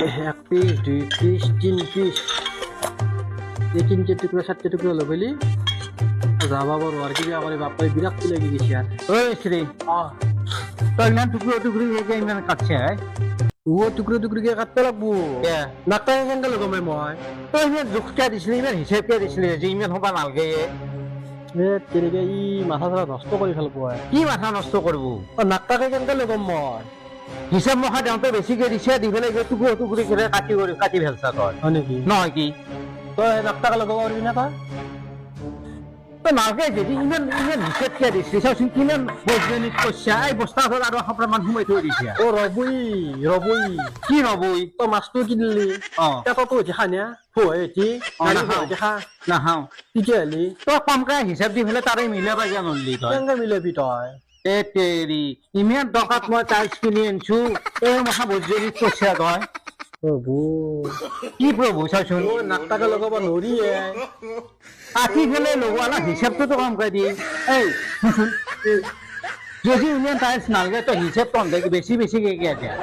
এক পিস দুই পিস তিন পিস এই তিনটে টুকরো চারটে টুকরো হলো বুঝলি যাবা বড়। আর কি আমার বাপাই বিরক্তি লেগে গেছে আর। ওই শ্রী তো ইমান টুকরো টুকরি কে ইমান কাটছে হ্যাঁ ও টুকরো টুকরি কে কাটতে লাগবো। নাকটা কেনকে লগামে মই। তো ইমান জোখকে দিছিলি ইমান হিচাপকে দিছিলি যে ইমান হবা নালগে? তেনেকে ই মাথা চাথা নষ্ট কৰি ফেলব কি মাথা নষ্ট করব? অ নাকটাকে কেনকে লগাম মই? হিচাপ মখা দেওঁতে বেছিকে দিছে দি পেলাই যে টুকরো টুকরি করে কাটি কৰি কাটি ফেলছা তই। হয় নেকি? নহয় কি? তই নাকটাকে লগাব পাৰিবি না তই? তই নালগে যদি ইমান ইমান হিচাপকে দিছিলি চাওচোন কিমান বৈজ্ঞানিক কৈছা। এই বস্তা আৰু সোমাই থৈ দিছে। অ ৰবই ৰবই। কি নবই তই মাছটো কিনিলি অ। ফুৱাই এটি অ, গাড়ী নাখাওঁ। তেতিয়াহ'লে তই কমকে হিচাপ দি পেলাই তাৰে মিলাব নললি তই? কেনকে মিলাবি তই? এ তেৰি ইমান টকাত মই টাইলছ কিনি আনছো এই মহা বৈজ্ঞানিক কৈছা তই প্ৰভু কি নাকটাকে লগাব নোৱাৰিয়ে আঁকি ফেলে লগোৱালা হিচাপটোতো কম কৰি দি এই যদি ইমান টাইলছ নালাগে তই হিচাপ কম দে বেছি বেছিকে কিয় দিয়া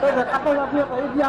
তই কাটো যাবি আকৌ, এই দিয়া,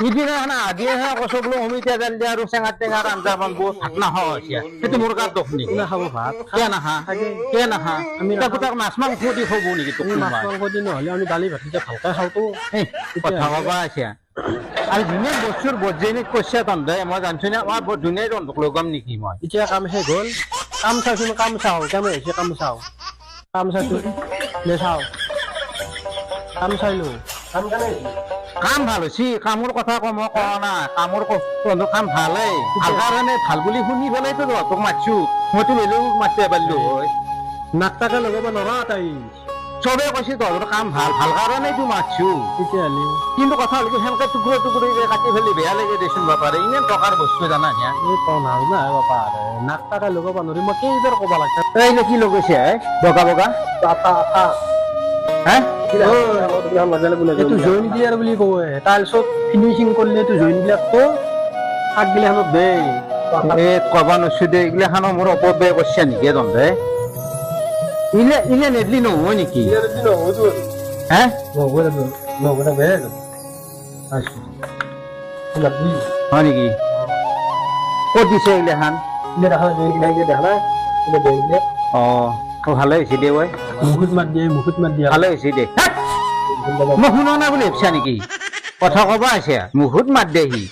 সিদিনাখন আদিয়েহে কৈছো বোলো অমিতা দাল দিয়া আৰু চেঙা টেঙাৰ আঞ্জা বানব নাহ এতিয়া। সেইটো মোৰ গাত দুখ নেকি? কোনে খাব ভাত? কিয় নাহা কিয় নাহা আমি নাখাওঁ। তাক মাছ মাংস দি খুৱাব নেকি তোক মাছ মাংস দি নহ'লে আমি দালি ভাত এতিয়া খাওঁতো কথা কবা আৰু যিমান বস্তুৰ বৈজ্ঞানিক কৈছে তহঁতে মই জানিছো নে? আমাৰ বৰ ধুনীয়াই ৰন্ধক লগাম নেকি মই? এতিয়া কাম শেষ হ'ল। কাম চাওচোন কাম চাওঁ। কেনে হৈছে কাম চাওঁ। কাম চাচোন নে চাওঁ। কাম চাইলো। কাম কেনে কাম ভালো হৈছে কামৰ কথা কওঁ মই কোৱা নাই কামৰ ক- তহঁতৰ কাম ভালেই। ভালো কাৰণে ভালো বুলি শুনি পেলাইতো তহঁতক মাতছো। মইতো বেলেগক মাতিব পাৰিলো হয় নাকটাকে লগাব নোৱাৰা তাই। চবে কৈছে তহঁতৰ কাম ভালো ভালো কাৰণেতো মাতছো। তেতিয়াহ'লে কিন্তু কথা হ'ল কি সেনেকে টুকুৰা টুকুৰিকে কাটি ফেলি বেয়া লাগে দেচোন বাপাৰে। ইমান টকাৰ বস্তু জানা নে? এই তই নাজানা হে বাপা নাকটাকে লগাব নোৱাৰি মই কেইবাৰ ক'ব লাগে এই নে কি লগাইছে বগা বগা? বুলি ফিনিচিং কৰিলে জইন ক্লিয়াৰটো আগগিলাখনত দে। এ কবা নছো দে এইগিলাখানো মোৰ অপব্যয় কৰিছে নেকি তহঁতে ইলে ইলে নেদলি নহয় নেকি? হে? হয় নেকি? ক'ত দিছে এইগিলাখান অ। অ, ভালে হৈছে দে ঐ মুখত মাত দিয়ে মুখত মাত দিয়ে। ভালে হৈছে দে। মই শুনা নাই বুলি ভাবছা নেকি? কথা কবা আছে। মুখত মাত দে সি।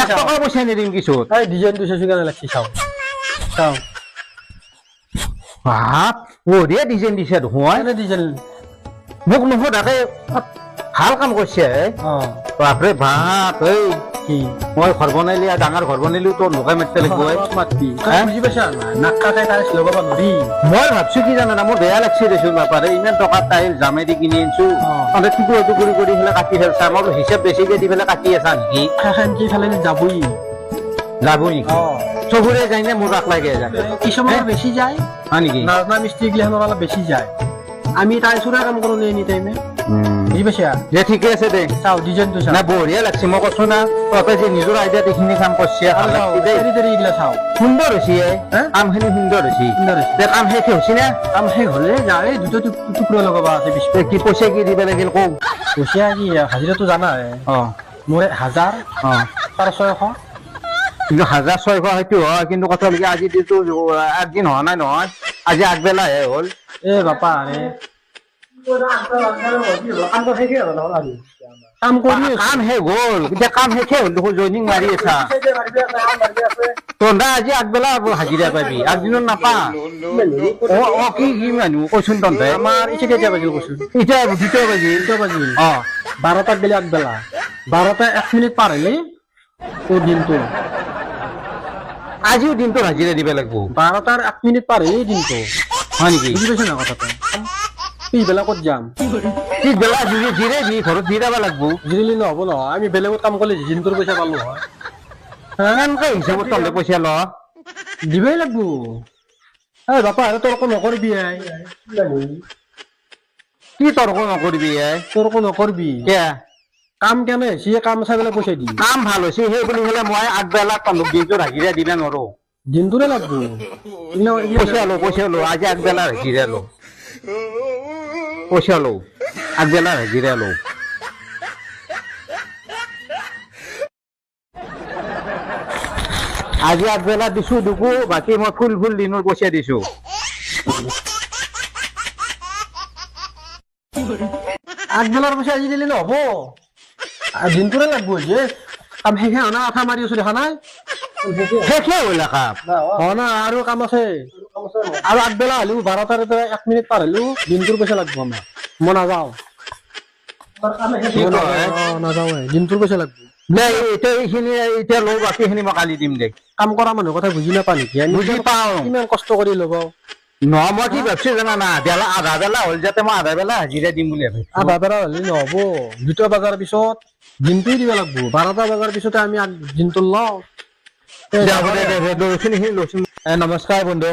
এক টকা পইচা নিদিম কিছুত। এই ডিজাইনটো চাইছো কেনে লাগছি চাওঁ। চাওঁ। বাপ বঢ়িয়া ডিজাইন দিছে কেনে ডিজাইন? মোক নোসোধাকে ভালো কাম কৰিছে বাপৰে বাপ এই। কি? মই ঘৰ বনাইলি আৰু ডাঙৰ ঘৰ বনাইলিও তোৰ লগাই মাতিব লাগিব। বুজি পাইছা? নোৱাৰি মই ভাবছ কি জানা মোৰ বেয়া লাগছে দেচোন বাপাৰে ইমান টকা টাইল জামেদি কিনি আনছো। তহঁতে টুকুৰা টুকুৰি কৰি পেলাই কাটি ফেলছা মই হিচাপ বেছিকে দি পেলাই কাটি আছা নেকি সেইখন কি ফালে যাবই যাব নেকি চবৰে যায় নে মোৰ লাগে যায় কিছুমানৰ বেছি যায়। হয় নেকি? নাজনা মিস্ত্ৰী গিলাখনৰ অলপ বেছি যায়। আমি টাইলছৰে কাম কৰোঁ এনি টাইমে? দে ঠিকে আছে দে। চাওঁ ডিজাইনটো চাওঁ। না বঢ়িয়া লাগছে মই কৈছো না তহঁতে যে নিজৰ আইডিয়াত এইখিনি কাম কৰিছে চাওঁ সুন্দৰ হৈছে এ। কামখিনি সুন্দৰ হৈছে। সুন্দৰ হৈছে। কাম শেষ হৈছে না? কাম শেষ হ'লে যায় দুটা টুকুৰা লগাব আছে কি পইচা কি দিব লাগিল কওঁ? পইচা কি হাজিৰাটো জানা অ। মোৰ হাজাৰ অ। তাৰ ছয়শো। কিন্তু হাজাৰ ছয়শো সেইটো হয় কিন্তু কথা হ'ল আজি দিনটো একদিন হোৱা নাই নহয় আজি আগবেলাহে হ'ল। এ বাপা কাম কৰি কাম শেষ হ'ল এতিয়া কাম শেষে হ'ল দেখোন জইনিং মাৰি আছা আজি আগবেলা হাজিৰা পাবি আগদিনত নাপা অ অ কি কি মানুহ কৈছোন তহঁতে আমাৰ ইচ্ছা কেতিয়া বাজিল কৈছো এতিয়া দুটা বাজি দুটা বাজিল অ বাৰটাত গেলে আগবেলা বাৰটা এক মিনিট পাৰ হ'লে তোৰ দিনটো আজিও দিনটো হাজিৰা দিব লাগিব। বাৰটাৰ এক মিনিট পাৰ হ'লে দিনটো। হয় নেকি? বুজি পাইছা না কথাটো? পিছবেলা ক'ত যাম। পিছবেলা জিৰে জিৰে দি ঘৰত দি যাব লাগিব জিৰিলি নহ'ব নহয় আমি বেলেগত কাম কৰিলে পইচা পালো হয়। হিচাপত তহঁতে পইচা ল। দিবই লাগবো। এই বাপা আৰু তৰ্ক নকৰিবি আই কি তৰ্ক নকৰিবি এ? তৰ্ক নকৰিবি। কিয়া? কাম কেনে? হৈছে কাম চাই পেলাই পইচা দি। কাম ভালো হৈছে সেই বুলি হ'লে মই আগবেলা তন্দুক দিনটো হাজিৰা দিব নোৱাৰো দিনটোৰে লাগবো। পইচা লো পইচা লো আজি আগবেলা হাজিৰা লো। পইচা লো লো আজি আগবেলা দিছো দুকু বাকী মই ফুল ফুল দিনৰ পইচা দিছো আগবেলাৰ পইচা আজি দিলে নহ'ব দিনটোৰে লাগবো যে কাম শেষে নাই আঠা মাৰি আছো দেখা নাই শেষে হ'ল কাম নাই আৰু কাম আছে আৰু আগবেলা হ'লেও বাৰটাৰ পৰা এক মিনিট পাৰ হ'লেও দিনটোৰ পইচা লাগব আমাক মই নাযাওঁ। নাযাওঁৱে দিনটোৰ পইচা লাগব। দে এতিয়া এইখিনি এতিয়া লৈ বাকীখিনি মই কালি দিম দে। কাম কৰা মানুহৰ কথা বুজি নাপা নেকি? বুজি পাওঁ। কিমান কষ্ট কৰি ল'ব? নহয় মই কি ভাবছ জানা না? বেলা আধা বেলা হ'ল যাতে মই আধা বেলা হাজিৰা দিম বুলি ভাবিছো। আধা বেলা হ'লে নহ'ব। দুটা বজাৰ পিছত দিনটোৱে দিব লাগব। বাৰটা বজাৰ পিছতে আমি দিনটো লওঁ। নমস্কাৰ বন্ধু